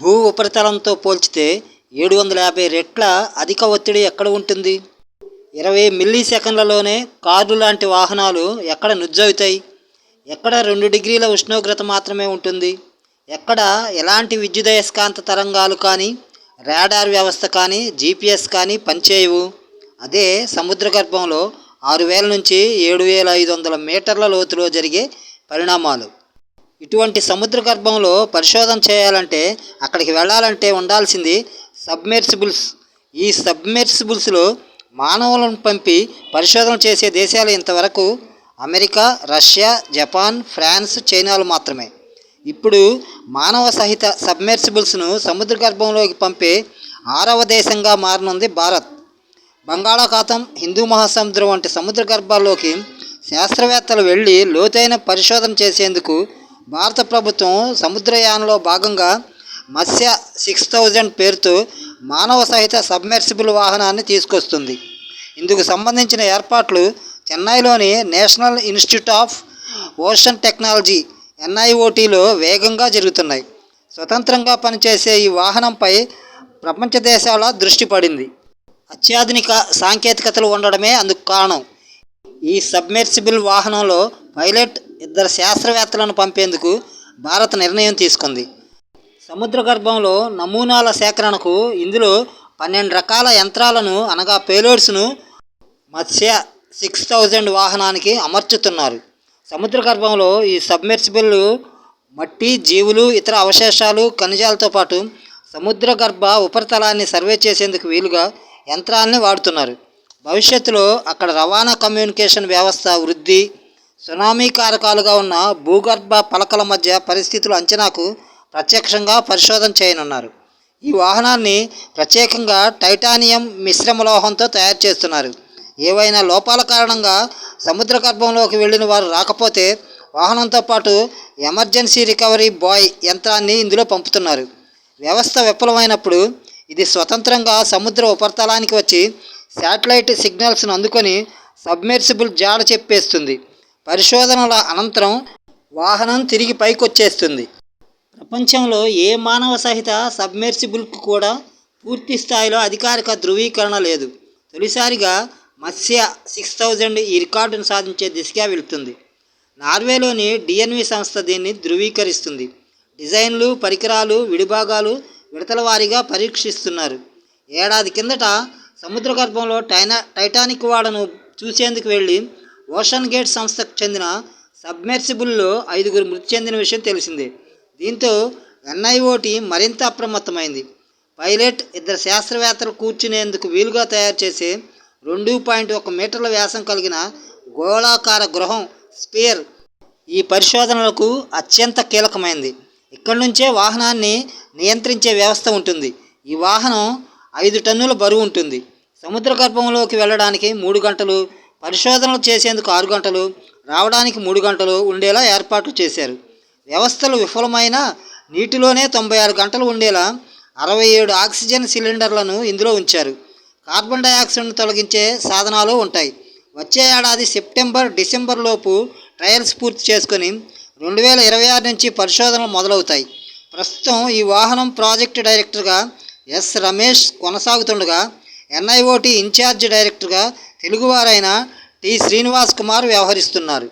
భూ ఉపరితలంతో పోల్చితే ఏడు వందల యాభై రెట్ల అధిక ఒత్తిడి ఎక్కడ ఉంటుంది? ఇరవై మిల్లీ సెకండ్లలోనే కార్లు లాంటి వాహనాలు ఎక్కడ నుజ్జవుతాయి? ఎక్కడ రెండు డిగ్రీల ఉష్ణోగ్రత మాత్రమే ఉంటుంది? ఎక్కడ ఎలాంటి విద్యుదయస్కాంత తరంగాలు కానీ రాడార్ వ్యవస్థ కానీ జీపీఎస్ కానీ పనిచేయవు? అదే సముద్ర గర్భంలో ఆరు వేల నుంచి ఏడు వేల ఐదు వందల మీటర్ల లోతులో జరిగే పరిణామాలు. ఇటువంటి సముద్ర గర్భంలో పరిశోధన చేయాలంటే అక్కడికి వెళ్ళాలంటే ఉండాల్సింది సబ్మెర్సిబుల్స్. ఈ సబ్మెర్సిబుల్స్లో మానవులను పంపి పరిశోధన చేసే దేశాలు ఇంతవరకు అమెరికా రష్యా జపాన్ ఫ్రాన్స్ చైనాలు మాత్రమే. ఇప్పుడు మానవ సహిత సబ్మెర్సిబుల్స్ను సముద్ర గర్భంలోకి పంపే ఆరవ దేశంగా మారనుంది భారత్. బంగాళాఖాతం హిందూ మహాసముద్రం వంటి సముద్ర గర్భాల్లోకి శాస్త్రవేత్తలు వెళ్ళి లోతైన పరిశోధన చేసేందుకు భారత ప్రభుత్వం సముద్రయానంలో భాగంగా మత్స్య సిక్స్ థౌజండ్ పేరుతో మానవ సహిత సబ్మెర్సిబుల్ వాహనాన్ని తీసుకొస్తుంది. ఇందుకు సంబంధించిన ఏర్పాట్లు చెన్నైలోని National Institute of Ocean Technology ఎన్ఐఓటీలో వేగంగా జరుగుతున్నాయి. స్వతంత్రంగా పనిచేసే ఈ వాహనంపై ప్రపంచ దేశాల దృష్టి పడింది. అత్యాధునిక సాంకేతికతలు ఉండడమే అందుకు కారణం. ఈ సబ్మెర్సిబుల్ వాహనంలో పైలట్ ఇద్దరు శాస్త్రవేత్తలను పంపేందుకు భారత్ నిర్ణయం తీసుకుంది. సముద్ర గర్భంలో నమూనాల సేకరణకు ఇందులో పన్నెండు రకాల యంత్రాలను అనగా పేలోడ్స్ను మత్స్య సిక్స్ థౌజండ్ వాహనానికి అమర్చుతున్నారు. సముద్ర గర్భంలో ఈ సబ్మెర్సిబుల్ మట్టి జీవులు ఇతర అవశేషాలు ఖనిజాలతో పాటు సముద్ర గర్భ ఉపరితలాన్ని సర్వే చేసేందుకు వీలుగా యంత్రాలని వాడుతున్నారు. భవిష్యత్తులో అక్కడ రవాణా కమ్యూనికేషన్ వ్యవస్థ వృద్ధి సునామీ కారకాలుగా ఉన్న భూగర్భ పలకల మధ్య పరిస్థితుల అంచనాకు ప్రత్యక్షంగా పరిశోధన చేయనున్నారు. ఈ వాహనాన్ని ప్రత్యేకంగా టైటానియం మిశ్రమ లోహంతో తయారు చేస్తున్నారు. ఏవైనా లోపాల కారణంగా సముద్ర గర్భంలోకి వెళ్ళిన వారు రాకపోతే వాహనంతో పాటు ఎమర్జెన్సీ రికవరీ బాయ్ యంత్రాన్ని ఇందులో పంపుతున్నారు. వ్యవస్థ విఫలమైనప్పుడు ఇది స్వతంత్రంగా సముద్ర ఉపరితలానికి వచ్చి శాటిలైట్ సిగ్నల్స్ను అందుకొని సబ్మెర్సిబుల్ జాడ చెప్పేస్తుంది. పరిశోధనల అనంతరం వాహనం తిరిగి పైకొచ్చేస్తుంది. ప్రపంచంలో ఏ మానవ సహిత సబ్మెర్సిబుల్కు కూడా పూర్తి స్థాయిలో అధికారిక ధృవీకరణ లేదు. తొలిసారిగా మత్స్య సిక్స్ థౌజండ్ ఈ రికార్డును సాధించే దిశగా వెళుతుంది. నార్వేలోని డిఎన్వి సంస్థ దీన్ని ధృవీకరిస్తుంది. డిజైన్లు పరికరాలు విడిభాగాలు విడతల వారీగా పరీక్షిస్తున్నారు. ఏడాది కిందట సముద్ర గర్భంలో టైనా టైటానిక్ వాడను చూసేందుకు వెళ్ళి ఓషన్ గేట్ సంస్థకు చెందిన సబ్మెర్సిబుల్లో ఐదుగురు మృతి చెందిన విషయం తెలిసిందే. దీంతో ఎన్ఐఓటి మరింత అప్రమత్తమైంది. పైలట్ ఇద్దరు శాస్త్రవేత్తలు కూర్చునేందుకు వీలుగా తయారు చేసే రెండు పాయింట్ ఒక మీటర్ల వ్యాసం కలిగిన గోళాకార గృహం స్పేర్ ఈ పరిశోధనలకు అత్యంత కీలకమైంది. ఇక్కడి నుంచే వాహనాన్ని నియంత్రించే వ్యవస్థ ఉంటుంది. ఈ వాహనం ఐదు టన్నుల బరువు ఉంటుంది. సముద్ర గర్భంలోకి వెళ్ళడానికి మూడు గంటలు పరిశోధనలు చేసేందుకు ఆరు గంటలు రావడానికి మూడు గంటలు ఉండేలా ఏర్పాట్లు చేశారు. వ్యవస్థలు విఫలమైన నీటిలోనే తొంభై ఆరు గంటలు ఉండేలా అరవై ఏడు ఆక్సిజన్ సిలిండర్లను ఇందులో ఉంచారు. కార్బన్ డయాక్సైడ్ను తొలగించే సాధనాలు ఉంటాయి. వచ్చే ఏడాది సెప్టెంబర్ డిసెంబర్ లోపు ట్రయల్స్ పూర్తి చేసుకొని రెండు వేల ఇరవై ఆరు నుంచి పరిశోధనలు మొదలవుతాయి. ప్రస్తుతం ఈ వాహనం ప్రాజెక్టు డైరెక్టర్గా ఎస్ రమేష్ కొనసాగుతుండగా ఎన్ఐఓటి ఇన్ఛార్జ్ డైరెక్టర్గా తెలుగువారైన టి శ్రీనివాస్ కుమార్ వ్యవహరిస్తున్నారు.